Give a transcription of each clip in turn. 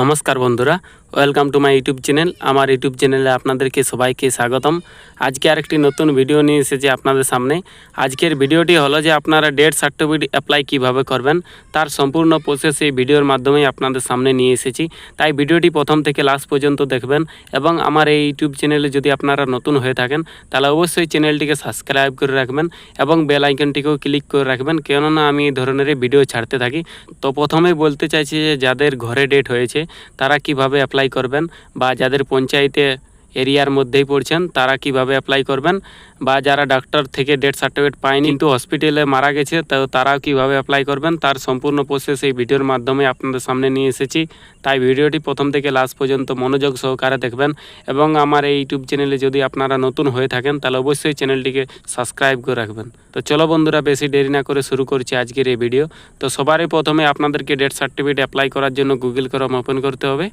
নমস্কার বন্ধুরা welcome to my YouTube channel আমার ইউটিউব চ্যানেলে আপনাদেরকে সবাইকে স্বাগতম। আজকে আরেকটি নতুন ভিডিও নিয়ে এসেছি আপনাদের সামনে। আজকের ভিডিওটি হলো যে আপনারা ডেট সার্টিফিকেট অ্যাপ্লাই কীভাবে করবেন, তার সম্পূর্ণ প্রসেস এই ভিডিওর মাধ্যমেই আপনাদের সামনে নিয়ে এসেছি। তাই ভিডিওটি প্রথম থেকে লাস্ট পর্যন্ত দেখবেন এবং আমার এই ইউটিউব চ্যানেলে যদি আপনারা নতুন হয়ে থাকেন, তাহলে অবশ্যই চ্যানেলটিকে সাবস্ক্রাইব করে রাখবেন এবং বেল আইকনটিকেও ক্লিক করে রাখবেন। কেননা আমি এই ধরনের ভিডিও ছাড়তে থাকি। তো প্রথমেই বলতে চাইছি যে যাদের ঘরে ডেট হয়েছে তারা কীভাবে অ্যাপ্লাই করবেন বা যাদের পঞ্চায়েতে এরিয়ার মধ্যেই পড়ছেন, তারা কীভাবে অ্যাপ্লাই করবেন বা যারা ডাক্তার থেকে ডেথ সার্টিফিকেট পায়নি কিন্তু হসপিটালে মারা গেছে, তো তারাও কীভাবে অ্যাপ্লাই করবেন, তার সম্পূর্ণ প্রসেস এই ভিডিওর মাধ্যমে আপনাদের সামনে নিয়ে এসেছি। তাই ভিডিওটি প্রথম থেকে লাস্ট পর্যন্ত মনোযোগ সহকারে দেখবেন এবং আমার এই ইউটিউব চ্যানেলে যদি আপনারা নতুন হয়ে থাকেন, তাহলে অবশ্যই চ্যানেলটিকে সাবস্ক্রাইব করে রাখবেন। তো চলো বন্ধুরা, বেশি দেরি না করে শুরু করছি আজকের এই ভিডিও তো সবারই প্রথমে আপনাদেরকে ডেথ সার্টিফিকেট অ্যাপ্লাই করার জন্য গুগল ক্রম ওপেন করতে হবে।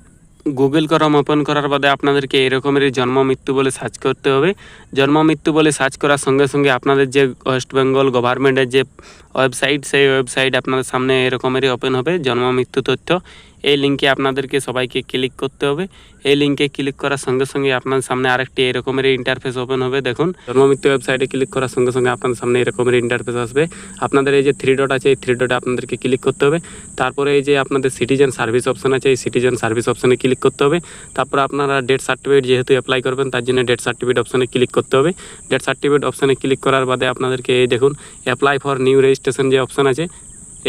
গুগল ক্রম ওপেন করার বাদে আপনাদেরকে এরকমেরই জন্ম মৃত্যু বলে সার্চ করতে হবে। জন্ম মৃত্যু বলে সার্চ করার সঙ্গে সঙ্গে আপনাদের যে ওয়েস্ট বেঙ্গল গভর্নমেন্টের যে ওয়েবসাইট সেই ওয়েবসাইট আপনাদের সামনে এরকমেরই ওপেন হবে, জন্ম, মৃত্যু, তথ্য। এই লিঙ্কে আপনাদেরকে সবাইকে ক্লিক করতে হবে। এই লিঙ্কে ক্লিক করার সঙ্গে সঙ্গে আপনার সামনে আরেকটি এরকমের ইন্টারফেস ওপেন হবে, দেখুন। জন্মমৃত্যু ওয়েবসাইটে ক্লিক করার সঙ্গে সঙ্গে আপনার সামনে এরকমের ইন্টারফেস আসবে। আপনাদের এই যে থ্রি ডট আছে, এই থ্রি ডটে আপনাদেরকে ক্লিক করতে হবে। তারপরে এই যে আপনাদের সিটিজেন সার্ভিস অপশন আছে, এই সিটিজেন সার্ভিস অপশনে ক্লিক করতে হবে। তারপর আপনারা ডেট সার্টিফিকেট যেহেতু অ্যাপ্লাই করবেন, তার জন্য ডেট সার্টিফিকেট অপশনে ক্লিক করতে হবে। ডেট সার্টিফিকেট অপশনে ক্লিক করার বাদে আপনাদেরকে এই দেখুন অ্যাপ্লাই ফর নিউ রেজিস্ট্রেশন যে অপশন আছে,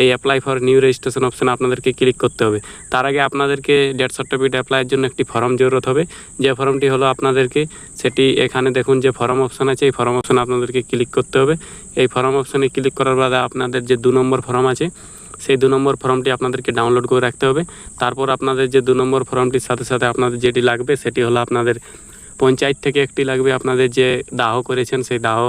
এই অ্যাপ্লাই ফর নিউ রেজিস্ট্রেশন অপশানে আপনাদেরকে ক্লিক করতে হবে। তার আগে আপনাদেরকে ডেথ সার্টিফিকেট অ্যাপ্লাইয়ের জন্য একটি ফর্ম জরুরত হবে। যে ফর্মটি হলো আপনাদেরকে, সেটি এখানে দেখুন যে ফর্ম অপশান আছে, এই ফর্ম অপশানে আপনাদেরকে ক্লিক করতে হবে। এই ফর্ম অপশানে ক্লিক করার বাদে আপনাদের যে দু নম্বর ফর্ম আছে, সেই দু নম্বর ফর্মটি আপনাদেরকে ডাউনলোড করে রাখতে হবে। তারপর আপনাদের যে দু নম্বর ফর্মটির সাথে সাথে আপনাদের যেটি লাগবে, সেটি হলো আপনাদের পঞ্চায়েত থেকে একটি লাগবে। আপনাদের যে দাহ করেছেন, সেই দাহ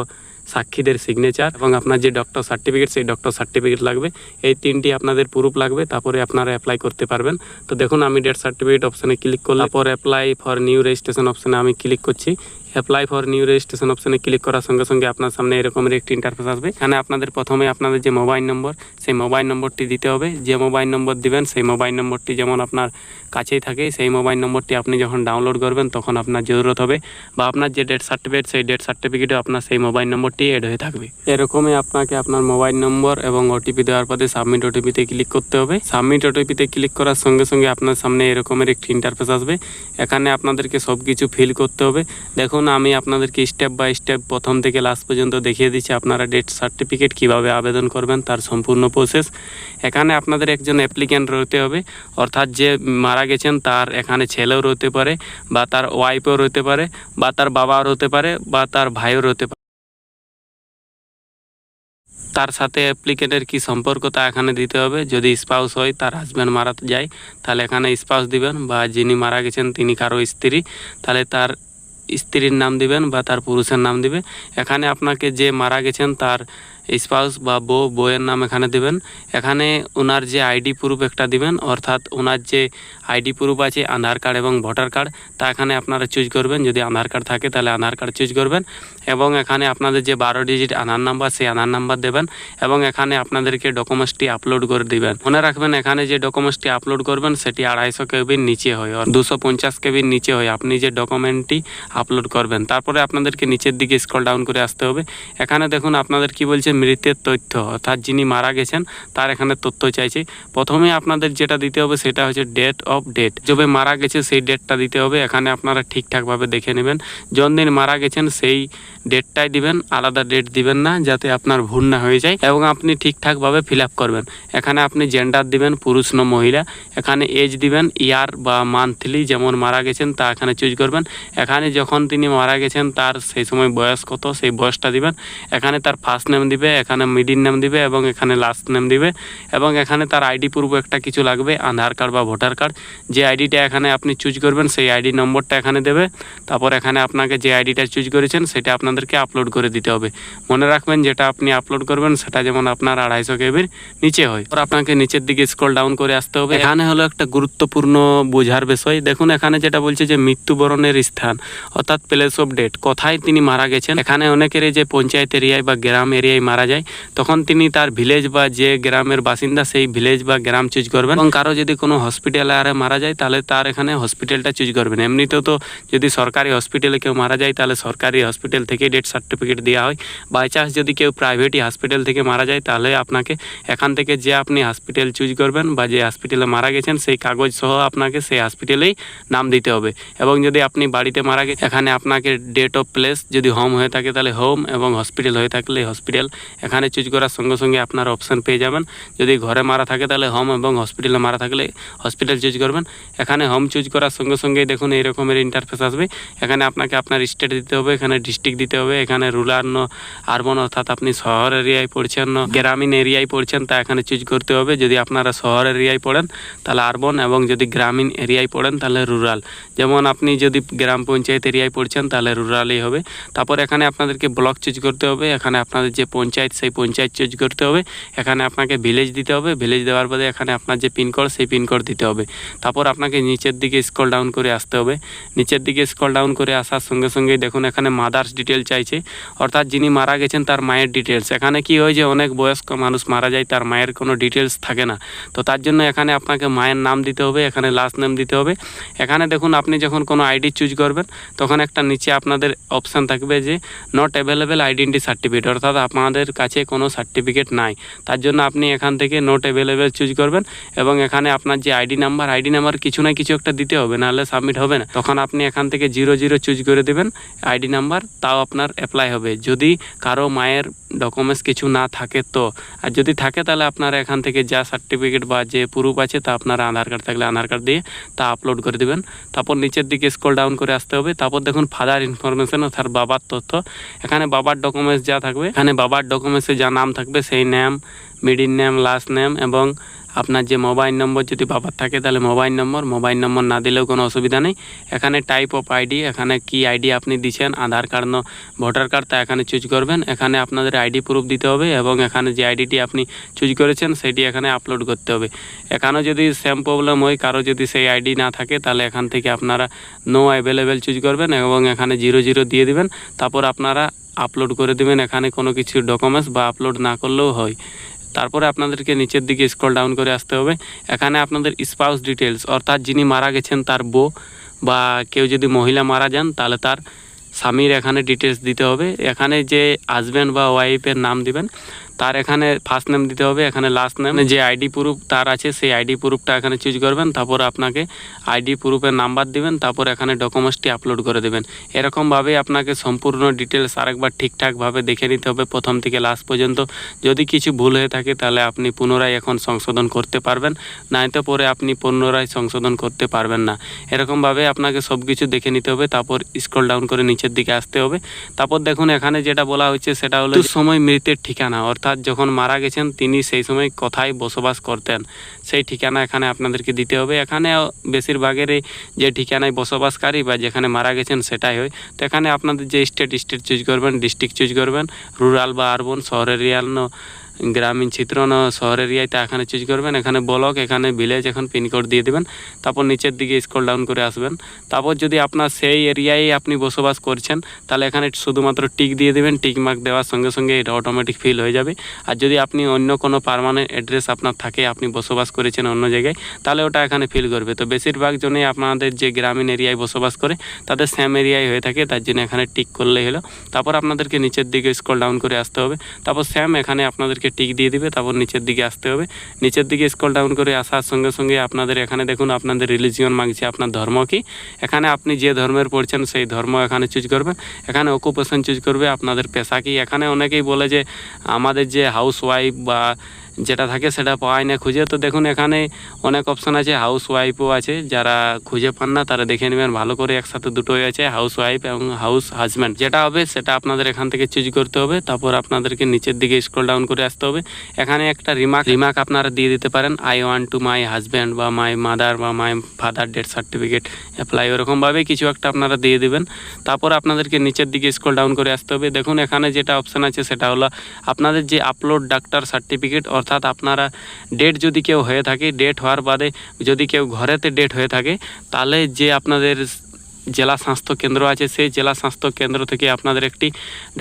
সাক্ষীদের সিগনেচার এবং আপনার যে ডক্টর সার্টিফিকেট সেই ডক্টর সার্টিফিকেট লাগবে। এই তিনটি আপনাদের প্রুফ লাগবে, তারপরে আপনারা অ্যাপ্লাই করতে পারবেন। তো দেখুন, আমি ডেট সার্টিফিকেট অপশানে ক্লিক করলাম। পর অ্যাপ্লাই ফর নিউ রেজিস্ট্রেশন অপশানে আমি ক্লিক করছি। অ্যাপ্লাই ফর নিউ রেজিস্ট্রেশন অপশানে ক্লিক করার সঙ্গে সঙ্গে আপনার সামনে এরকমের একটি ইন্টারফেস আসবে। এখানে আপনাদের প্রথমে আপনাদের যে মোবাইল নম্বর সেই মোবাইল নম্বরটি দিতে হবে। যে মোবাইল নম্বর দিবেন, সেই মোবাইল নম্বরটি যেমন আপনার কাছেই থাকে, সেই মোবাইল নম্বরটি আপনি যখন ডাউনলোড করবেন, তখন আপনার জরুরত হবে বা আপনার যে ডেট সার্টিফিকেট সেই ডেট সার্টিফিকেটে আপনার সেই মোবাইল নম্বরটি এড হয়ে থাকবে। এরকমই আপনাকে আপনার মোবাইল নম্বর এবং ওটিপি দেওয়ার পরে সাবমিট ওটিপিতে ক্লিক করতে হবে। সাবমিট ওটিপিতে ক্লিক করার সঙ্গে সঙ্গে আপনার সামনে এরকমের একটি ইন্টারফেস আসবে। এখানে আপনাদেরকে সব কিছু ফিল করতে হবে। দেখুন আমি আপনাদেরকে স্টেপ বাই স্টেপ প্রথম থেকে লাস্ট পর্যন্ত দেখিয়ে দিচ্ছি আপনারা ডেট সার্টিফিকেট কীভাবে আবেদন করবেন, তার সম্পূর্ণ প্রসেস এখানে আপনাদের একজন অ্যাপ্লিক্যান্ট রতে হবে, অর্থাৎ যে মারা গেছেন তার এখানে ছেলেও রতে পারে, বা তার ওয়াইফও রতে পারে, বা তার বাবাও হতে পারে, বা তার ভাইও হতে পারে। তার সাথে অ্যাপ্লিকেন্টের কি সম্পর্ক তা এখানে দিতে হবে। যদি স্পাউস হয়, তার হাজব্যান্ড মারা যায়, তাহলে এখানে স্পাউস দিবেন, বা যিনি মারা গেছেন, তিনি কারও স্ত্রী, তাহলে তার স্ত্রীর নাম দিবেন বা তার পুরুষের নাম দিবে। এখানে আপনাকে যে মারা গেছেন তার স্পাউস বা বউ বউয়ের নাম এখানে দেবেন। এখানে ওনার যে আইডি প্রুফ একটা দিবেন, অর্থাৎ ওনার যে আইডি প্রুফ আছে আধার কার্ড এবং ভোটার কার্ড, তা এখানে আপনারা চুজ করবেন। যদি আধার কার্ড থাকে, তাহলে আধার কার্ড চুজ করবেন এবং এখানে আপনাদের যে বারো ডিজিট আধার নাম্বার, সেই আধার নাম্বার দেবেন এবং এখানে আপনাদেরকে ডকুমেন্টসটি আপলোড করে দিবেন। মনে রাখবেন, এখানে যে ডকুমেন্টসটি আপলোড করবেন, সেটি আড়াইশো কেবির নিচে হয় আর দুশো পঞ্চাশ কেবির নিচে হয়। আপনি যে ডকুমেন্টটি আপলোড করবেন, তারপরে আপনাদেরকে নিচের দিকে স্ক্রল ডাউন করে আসতে হবে। এখানে দেখুন, আপনাদের কি বলছে মৃতের তথ্য, অর্থাৎ যিনি মারা গেছেন, তার এখানে তথ্য চাইছে। প্রথমে আপনাদের যেটা দিতে হবে সেটা হচ্ছে ডেট অফ ডেট যবে মারা গেছে সেই ডেটটা দিতে হবে, এখানে আপনারা ঠিকঠাকভাবে দেখে নেবেন। দিন মারা গেছেন সেই ডেটটাই দিবেন, আলাদা ডেট দিবেন না, যাতে আপনার ভুল না হয়ে যায় এবং আপনি ঠিকঠাকভাবে ফিল আপ করবেন। এখানে আপনি জেন্ডার দিবেন, পুরুষ না মহিলা। এখানে এজ দিবেন ইয়ার বা মান্থলি যেমন মারা গেছেন, তা এখানে চুজ করবেন। এখানে যখন তিনি মারা গেছেন, তার সেই সময় বয়স কত, সেই বয়সটা দিবেন। এখানে তার ফার্স্ট নেম দিবে এখানে মিডিল নেম দিবে এবং এখানে লাস্ট নেম দিবে এবং এখানে তার আইডি পূর্ব একটা কিছু লাগবে, আধার কার্ড বা ভোটার কার্ড যে আইডিটা এখানে আপনি চুজ করবেন, সেই আইডি নম্বরটা এখানে দেবে। তারপর এখানে আপনাকে যে আইডিটা চুজ করেছেন, সেটা আপনাদেরকে আপলোড করে দিতে হবে। মনে রাখবেন, যেটা আপনি আপলোড করবেন, সেটা যেমন আপনার আড়াইশো কেবির নিচে হয়। আর আপনাকে নিচের দিকে স্ক্রল ডাউন করে আসতে হবে। এখানে হলো একটা গুরুত্বপূর্ণ বোঝার বিষয়। দেখুন, এখানে যেটা বলছে যে মৃত্যুবরণের স্থান, অর্থাৎ প্লেস অফ ডেট কোথায় তিনি মারা গেছেন। এখানে অনেকের যে পঞ্চায়েত এরিয়ায় বা গ্রাম এরিয়ায় মারা যায়, তখন তিনি তার ভিলেজ বা যে গ্রামের বাসিন্দা সেই ভিলেজ বা গ্রাম চুজ করবেন। এবং কারও যদি কোনো হসপিটালে আরে মারা যায়, তাহলে তার এখানে হসপিটালটা চুজ করবেন। এমনিতেও তো যদি সরকারি হসপিটালে কেউ মারা যায়, তাহলে সরকারি হসপিটাল থেকে ডেথ সার্টিফিকেট দেওয়া হয়। বাই চান্স যদি কেউ প্রাইভেটই হসপিটাল থেকে মারা যায়, তাহলে আপনাকে এখান থেকে যে আপনি হসপিটাল চুজ করবেন বা যে হসপিটালে মারা গেছেন, সেই কাগজ সহ আপনাকে সেই হসপিটালেই নাম দিতে হবে। এবং যদি আপনি বাড়িতে মারা গেছেন, এখানে আপনাকে ডেট অফ প্লেস যদি হোম হয়ে থাকে, তাহলে হোম এবং হসপিটাল হয়ে থাকলে হসপিটাল এখানে চুজ করার সঙ্গে সঙ্গে আপনার অপশান পেয়ে যাবেন। যদি ঘরে মারা থাকে তাহলে হোম এবং হসপিটালে মারা থাকলে হসপিটাল চুজ করবেন। এখানে হোম চুজ করার সঙ্গে সঙ্গে দেখুন এই রকমের ইন্টারফেস আসবে। এখানে আপনাকে আপনার স্টেট দিতে হবে, এখানে ডিস্ট্রিক্ট দিতে হবে, এখানে রুরাল আরবন অর্থাৎ আপনি শহর এরিয়ায় পড়ছেন গ্রামীণ এরিয়ায় পড়ছেন, তা এখানে চুজ করতে হবে। যদি আপনারা শহর এরিয়ায় পড়েন, তাহলে আরবন এবং যদি গ্রামীণ এরিয়ায় পড়েন, তাহলে রুরাল যেমন আপনি যদি গ্রাম পঞ্চায়েত এরিয়ায় পড়ছেন, তাহলে রুরালই হবে। তারপর এখানে আপনাদেরকে ব্লক চুজ করতে হবে। এখানে আপনাদের যে পঞ্চায়েত সেই পঞ্চায়েত চুজ করতে হবে। এখানে আপনাকে ভিলেজ দিতে হবে। ভিলেজ দেওয়ার পরে এখানে আপনার যে পিনকোড সেই পিনকোড দিতে হবে। তারপর আপনাকে নিচের দিকে স্কল ডাউন করে আসতে হবে। নিচের দিকে স্কল ডাউন করে আসার সঙ্গে সঙ্গেই দেখুন, এখানে মাদার্স ডিটেল চাইছে। অর্থাৎ যিনি মারা গেছেন, তার মায়ের ডিটেলস এখানে কি হয় যে, অনেক বয়স্ক মানুষ মারা যায়, তার মায়ের কোনো ডিটেলস থাকে না। তো তার জন্য এখানে আপনাকে মায়ের নাম দিতে হবে, এখানে লাস্ট নেম দিতে হবে। এখানে দেখুন, আপনি যখন কোনো আইডি চুজ করবেন, তখন একটা নিচে আপনাদের অপশান থাকবে যে নট অ্যাভেলেবেল আইডেন্টি সার্টিফিকেট অর্থাৎ আপনাদের কাছে কোনো সার্টিফিকেট নাই। তার জন্য আপনি এখান থেকে নোট অ্যাভেলেবেল চুজ করবেন এবং এখানে আপনার যে আইডি নাম্বার আইডি নাম্বার কিছু না কিছু একটা দিতে হবে, নাহলে সাবমিট হবে না। তখন আপনি এখান থেকে জিরো জিরো চুজ করে দেবেন আইডি নাম্বার তাও আপনার অ্যাপ্লাই হবে। যদি কারও মায়ের ডকুমেন্টস কিছু না থাকে তো। আর যদি থাকে তাহলে আপনারা এখান থেকে যা সার্টিফিকেট বা যে প্রুফ আছে তা আপনারা আধার কার্ড থাকলে আধার কার্ড দিয়ে তা আপলোড করে দেবেন। তারপর নিচের দিকে স্ক্রল ডাউন করে আসতে হবে। তারপর দেখুন ফাদার ইনফরমেশন অর্থাৎ বাবার তথ্য। এখানে বাবার ডকুমেন্টস যা থাকবে, এখানে বাবার ডকুমেন্টসে যা নাম থাকবে সেই name middle name last name এবং আপনার যে মোবাইল নম্বর যদি বাবার থাকে, তাহলে মোবাইল নম্বর মোবাইল নম্বর না দিলেও কোনো অসুবিধা নেই। এখানে টাইপ অফ আইডি এখানে কি আইডি আপনি দিচ্ছেন আধার কার্ড ন, ভোটার কার্ড তা এখানে চুজ করবেন। এখানে আপনাদের আইডি প্রুফ দিতে হবে এবং এখানে যে আইডিটি আপনি চুজ করেছেন, সেটি এখানে আপলোড করতে হবে। এখানেও যদি সেম প্রবলেম হয়, কারও যদি সেই আইডি না থাকে, তাহলে এখান থেকে আপনারা নো অ্যাভেলেবেল চুজ করবেন এবং এখানে জিরো জিরো দিয়ে দিবেন। তারপর আপনারা আপলোড করে দেবেন, এখানে কোনো কিছু ডকুমেন্টস বা আপলোড না করলেও হয়। তারপরে আপনাদেরকে নিচের দিকে স্ক্রল ডাউন করে আসতে হবে। এখানে আপনাদের স্পাউস ডিটেলস অর্থাৎ যিনি মারা গেছেন তার বউ বা কেউ যদি মহিলা মারা যান, তাহলে তার স্বামীর এখানে ডিটেলস দিতে হবে। এখানে যে হাজব্যান্ড বা ওয়াইফের নাম দিবেন তার এখানে ফার্স্ট নেম দিতে হবে এখানে লাস্ট নেম যে আইডি প্রুফ তার আছে সেই আইডি প্রুফটা এখানে চুজ করবেন তারপর আপনাকে আইডি প্রুফের নাম্বার দিবেন তারপর এখানে ডকুমেন্টসটি আপলোড করে দেবেন। এরকমভাবে আপনাকে সম্পূর্ণ ডিটেলস আরেকবার ঠিকঠাকভাবে দেখে নিতে হবে প্রথম থেকে লাস্ট পর্যন্ত। যদি কিছু ভুল হয়ে থাকে তাহলে আপনি পুনরায় এখন সংশোধন করতে পারবেন নয়তো পরে আপনি পুনরায় সংশোধন করতে পারবেন না। এরকমভাবে আপনাকে সব কিছু দেখে নিতে হবে তারপর স্ক্রল ডাউন করে নিচের দিকে আসতে হবে। তারপর দেখুন এখানে যেটা বলা হচ্ছে সেটা হলো সময় মৃতের ঠিকানা অর্থাৎ যখন মারা গেছেন, তিনি সেই সময় কোথায় বসবাস করতেন? সেই ঠিকানা এখানে আপনাদেরকে দিতে হবে। এখানে বেশিরভাগেরই যে ঠিকানায় বসবাসকারী বা যেখানে মারা গেছেন, সেটাই হয়। তো এখানে আপনাদের যে স্টেট স্টেট চুজ করবেন ডিস্ট্রিক্ট চুজ করবেন। রুরাল বা আরবন শহরের গ্রামীণ চিত্র না শহর এরিয়ায় তা এখানে চুজ করবেন, এখানে ব্লক এখানে ভিলেজ এখন পিনকোড দিয়ে দেবেন, তারপর নিচের দিকে স্ক্রল ডাউন করে আসবেন। তারপর যদি আপনার সেই এরিয়ায় আপনি বসবাস করছেন, তাহলে এখানে শুধুমাত্র টিক দিয়ে দেবেন টিক মার্ক দেওয়ার সঙ্গে সঙ্গে এটা অটোমেটিক ফিল হয়ে যাবে। আর যদি আপনি অন্য কোনো পারমানেন্ট অ্যাড্রেস আপনার থাকে, আপনি বসবাস করেছেন অন্য জায়গায়, তাহলে ওটা এখানে ফিল করবে। তো বেশিরভাগ জনেই আপনাদের যে গ্রামীণ এরিয়ায় বসবাস করে, তাদের সেম এরিয়ায় হয়ে থাকে, তার জন্য এখানে টিক করলেই হলো। তারপর আপনাদেরকে নিচের দিকে স্ক্রল ডাউন করে আসতে হবে। তারপর সেম এখানে আপনাদেরকে টিক দিয়ে দিবে, তারপর নিচের দিকে আসতে হবে। নিচের দিকে স্কল ডাউন করে আসার সঙ্গে সঙ্গে আপনাদের এখানে দেখুন, আপনাদের রিলিজিয়ন মাগছে, আপনার ধর্ম কি? এখানে আপনি যে ধর্মের পড়ছেন, সেই ধর্ম এখানে চুজ করবেন। এখানে অকুপেশন চুজ করবে, আপনাদের পেশা কি? এখানে অনেকেই বলে যে, আমাদের যে হাউস ওয়াইফ বা যেটা থাকে সেটা পাওয়াই না। খুঁজে তো দেখুন, এখানে অনেক অপশান আছে হাউস ওয়াইফও আছে। যারা খুঁজে পান না, তারা দেখে নেবেন, ভালো করে একসাথে দুটোই আছে হাউস ওয়াইফ এবং হাউস হাজব্যান্ড যেটা হবে, সেটা আপনাদের এখান থেকে চুজ করতে হবে। তারপর আপনাদেরকে নিচের দিকে স্ক্রল ডাউন করে আসতে হবে। এখানে একটা রিমার্ক রিমার্ক আপনারা দিয়ে দিতে পারেন I want to my husband বা মাই মাদার বা my father death certificate apply ওরকমভাবে কিছু একটা আপনারা দিয়ে দেবেন। তারপর আপনাদেরকে নিচের দিকে স্ক্রল ডাউন করে আসতে হবে। দেখুন, এখানে যেটা অপশান আছে, সেটা হলো আপনাদের যে আপলোড ডাক্তার সার্টিফিকেট অর্থাৎ আপনারা ডেট যদি কেউ হয়ে থাকে ডেট হওয়ার বাদে যদি কেউ ঘরেতে ডেট হয়ে থাকে, তাহলে যে আপনাদের জেলা স্বাস্থ্য কেন্দ্র আছে, সেই জেলা স্বাস্থ্য কেন্দ্র থেকে আপনাদের একটি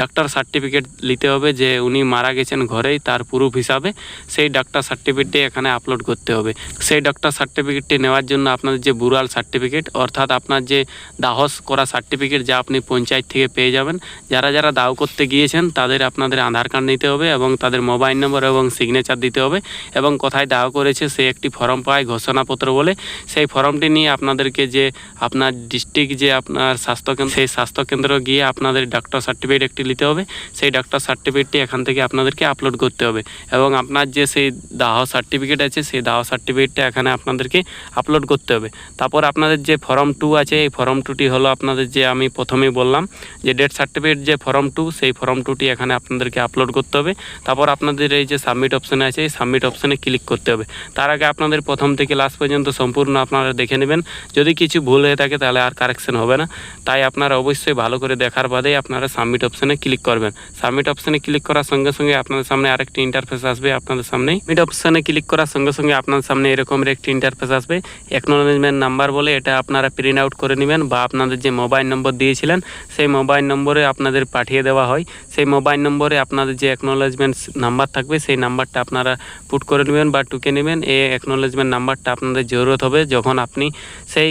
ডাক্তার সার্টিফিকেট নিতে হবে যে উনি মারা গেছেন ঘরেই, তার প্রুফ হিসাবে সেই ডাক্তার সার্টিফিকেটটি এখানে আপলোড করতে হবে। সেই ডাক্তার সার্টিফিকেটটি নেওয়ার জন্য আপনাদের যে বুরাল সার্টিফিকেট, অর্থাৎ আপনার যে দাহস করা সার্টিফিকেট যা আপনি পঞ্চায়েত থেকে পেয়ে যাবেন, যারা যারা দাও করতে গিয়েছেন, তাদের আপনাদের আধার কার্ড নিতে হবে এবং তাদের মোবাইল নম্বর এবং সিগনেচার দিতে হবে এবং কোথায় দাও করেছে সে একটি ফর্ম পায় ঘোষণাপত্র বলে। সেই ফর্মটি নিয়ে আপনাদেরকে যে আপনার ডিস্ট্রিক্ট যে আপনার স্বাস্থ্যকেন্দ্র সেই স্বাস্থ্যকেন্দ্র গিয়ে আপনাদের ডাক্তার সার্টিফিকেট একটি নিতে হবে। সেই ডাক্তার সার্টিফিকেটটি এখান থেকে আপনাদেরকে আপলোড করতে হবে। এবং আপনার যে সেই দাহ সার্টিফিকেট আছে, সেই দাহ সার্টিফিকেটটা এখানে আপনাদেরকে আপলোড করতে হবে। তারপর আপনাদের যে ফর্ম টু আছে, এই ফর্ম টুটি হলো আপনাদের যে আমি প্রথমেই বললাম, যে ডেথ সার্টিফিকেট যে ফর্ম টু সেই ফর্ম টুটি এখানে আপনাদেরকে আপলোড করতে হবে। তারপর আপনাদের এই যে সাবমিট অপশানে আছে, এই সাবমিট অপশানে ক্লিক করতে হবে। তার আগে আপনাদের প্রথম থেকে লাস্ট পর্যন্ত সম্পূর্ণ আপনারা দেখে নেবেন। যদি কিছু ভুল হয়ে থাকে, তাহলে আর কারেকশন হবে না। তাই আপনারা অবশ্যই ভালো করে দেখার বাদেই আপনারা সাবমিট অপশানে ক্লিক করবেন। সাবমিট অপশানে ক্লিক করার সঙ্গে সঙ্গে আপনাদের সামনে আরেকটি ইন্টারফেস আসবে আপনাদের সামনে মিট অপশানে ক্লিক করার সঙ্গে সঙ্গে আপনার সামনে এরকমের একটি ইন্টারফেস আসবে। অ্যাকনোলেজমেন্ট নাম্বার বলে এটা আপনারা প্রিন্ট আউট করে নেবেন বা আপনাদের যে মোবাইল নম্বর দিয়েছিলেন, সেই মোবাইল নম্বরে আপনাদের পাঠিয়ে দেওয়া হয়। সেই মোবাইল নম্বরে আপনাদের যে অ্যাকনোলেজমেন্ট নাম্বার থাকবে, সেই নাম্বারটা আপনারা পুট করে নেবেন বা টুকে নেবেন। এই অ্যাকনোলেজমেন্ট নাম্বারটা আপনাদের জরুরত হবে যখন আপনি সেই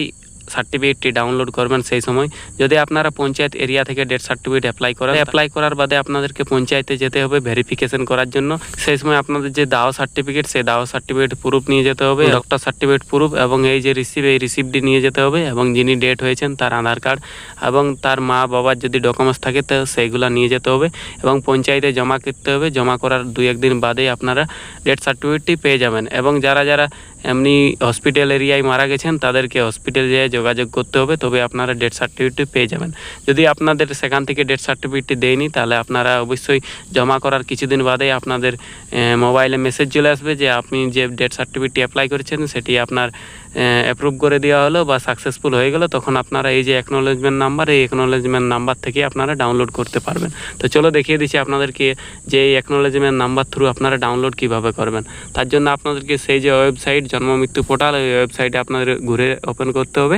সার্টিফিকেটটি ডাউনলোড করবেন সেই সময়। যদি আপনারা পঞ্চায়েত এরিয়া থেকে ডেথ সার্টিফিকেট অ্যাপ্লাই করেন অ্যাপ্লাই করার বাদে আপনাদেরকে পঞ্চায়েতে যেতে হবে ভেরিফিকেশন করার জন্য। সেই সময় আপনাদের যে দাও সার্টিফিকেট সেই দাও সার্টিফিকেট প্রুফ নিয়ে যেতে হবে ডক্টর সার্টিফিকেট প্রুফ এবং এই যে রিসিভ এই রিসিপ্টটি নিয়ে যেতে হবে এবং যিনি ডেট হয়েছেন তার আধার কার্ড এবং তার মা বাবার যদি ডকুমেন্টস থাকে তো সেইগুলো নিয়ে যেতে হবে এবং পঞ্চায়েতে জমা করতে হবে। জমা করার দুই একদিন বাদেই আপনারা ডেথ সার্টিফিকেটটি পেয়ে যাবেন এবং যারা যারা এমনি হসপিটাল এরিয়ায় মারা গেছেন, তাদেরকে হসপিটাল যেয়ে যোগাযোগ করতে হবে, তবে আপনারা ডেথ সার্টিফিকেটটি পেয়ে যাবেন। যদি আপনাদের সেখান থেকে ডেথ সার্টিফিকেটটি দেয়নি, তাহলে আপনারা অবশ্যই জমা করার কিছুদিন বাদেই আপনাদের মোবাইলে মেসেজ চলে আসবে যে, আপনি যে ডেথ সার্টিফিকেটটি অ্যাপ্লাই করেছেন, সেটি আপনার অ্যাপ্রুভ করে দেওয়া হলো বা সাকসেসফুল হয়ে গেলো, তখন আপনারা এই যে অ্যাকনোলেজমেন্ট নাম্বার এই অ্যাকনোলেজমেন্ট নাম্বার থেকে আপনারা ডাউনলোড করতে পারবেন। তো চলো দেখিয়ে দিচ্ছি আপনাদেরকে যে এই অ্যাকনোলেজমেন্ট নাম্বার থ্রু আপনারা ডাউনলোড কীভাবে করবেন। তার জন্য আপনাদেরকে সেই যে ওয়েবসাইট জন্ম মৃত্যু পোর্টাল ওই ওয়েবসাইটে আপনাদের ঘুরে ওপেন করতে হবে।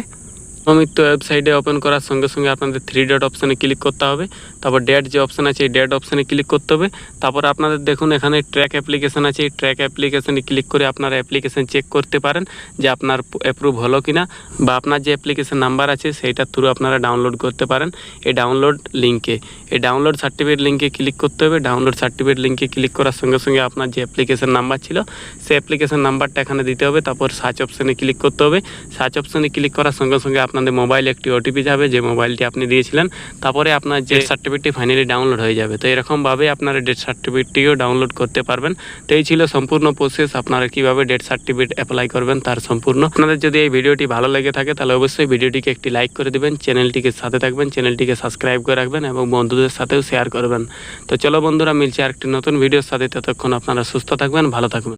মৃত্যু ওয়েবসাইটে ওপেন করার সঙ্গে সঙ্গে আপনাদের থ্রি ডট অপশানে ক্লিক করতে হবে। তারপর ডেট যে অপশান আছে, এই ডেট অপশানে ক্লিক করতে হবে। তারপর আপনাদের দেখুন, এখানে ট্র্যাক অ্যাপ্লিকেশান আছে। এই ট্র্যাক অ্যাপ্লিকেশানে ক্লিক করে আপনার অ্যাপ্লিকেশান চেক করতে পারেন যে আপনার অ্যাপ্রুভ হলো কি না বা আপনার যে অ্যাপ্লিকেশান নাম্বার আছে, সেইটার থ্রু আপনারা ডাউনলোড করতে পারেন। এই ডাউনলোড লিঙ্কে এই ডাউনলোড সার্টিফিকেট লিঙ্কে ক্লিক করতে হবে। ডাউনলোড সার্টিফিকেট লিঙ্কে ক্লিক করার সঙ্গে সঙ্গে আপনার যে অ্যাপ্লিকেশান নাম্বার ছিল সেই অ্যাপ্লিকেশান নাম্বারটা এখানে দিতে হবে। তারপর সার্চ অপশানে ক্লিক করতে হবে। সার্চ অপশানে ক্লিক করার সঙ্গে সঙ্গে আপনাদের মোবাইলে একটি ওটিপি যাবে যে মোবাইলটি আপনি দিয়েছিলেন। তারপরে আপনার যে সার্টিফিকেটটি ফাইনালি ডাউনলোড হয়ে যাবে। তো এরকমভাবে আপনারা ডেথ সার্টিফিকেটটিও ডাউনলোড করতে পারবেন। তো এই ছিল সম্পূর্ণ প্রসেস আপনারা কীভাবে ডেথ সার্টিফিকেট অ্যাপ্লাই করবেন তার সম্পূর্ণ। আপনাদের যদি এই ভিডিওটি ভালো লেগে থাকে তাহলে অবশ্যই ভিডিওটিকে একটি লাইক করে দেবেন। চ্যানেলটিকে সাথে থাকবেন চ্যানেলটিকে সাবস্ক্রাইব করে রাখবেন এবং বন্ধুদের সাথেও শেয়ার করবেন। তো চলো বন্ধুরা, মিলছে আরেকটি নতুন ভিডিওর সাথে। ততক্ষণ আপনারা সুস্থ থাকবেন, ভালো থাকবেন।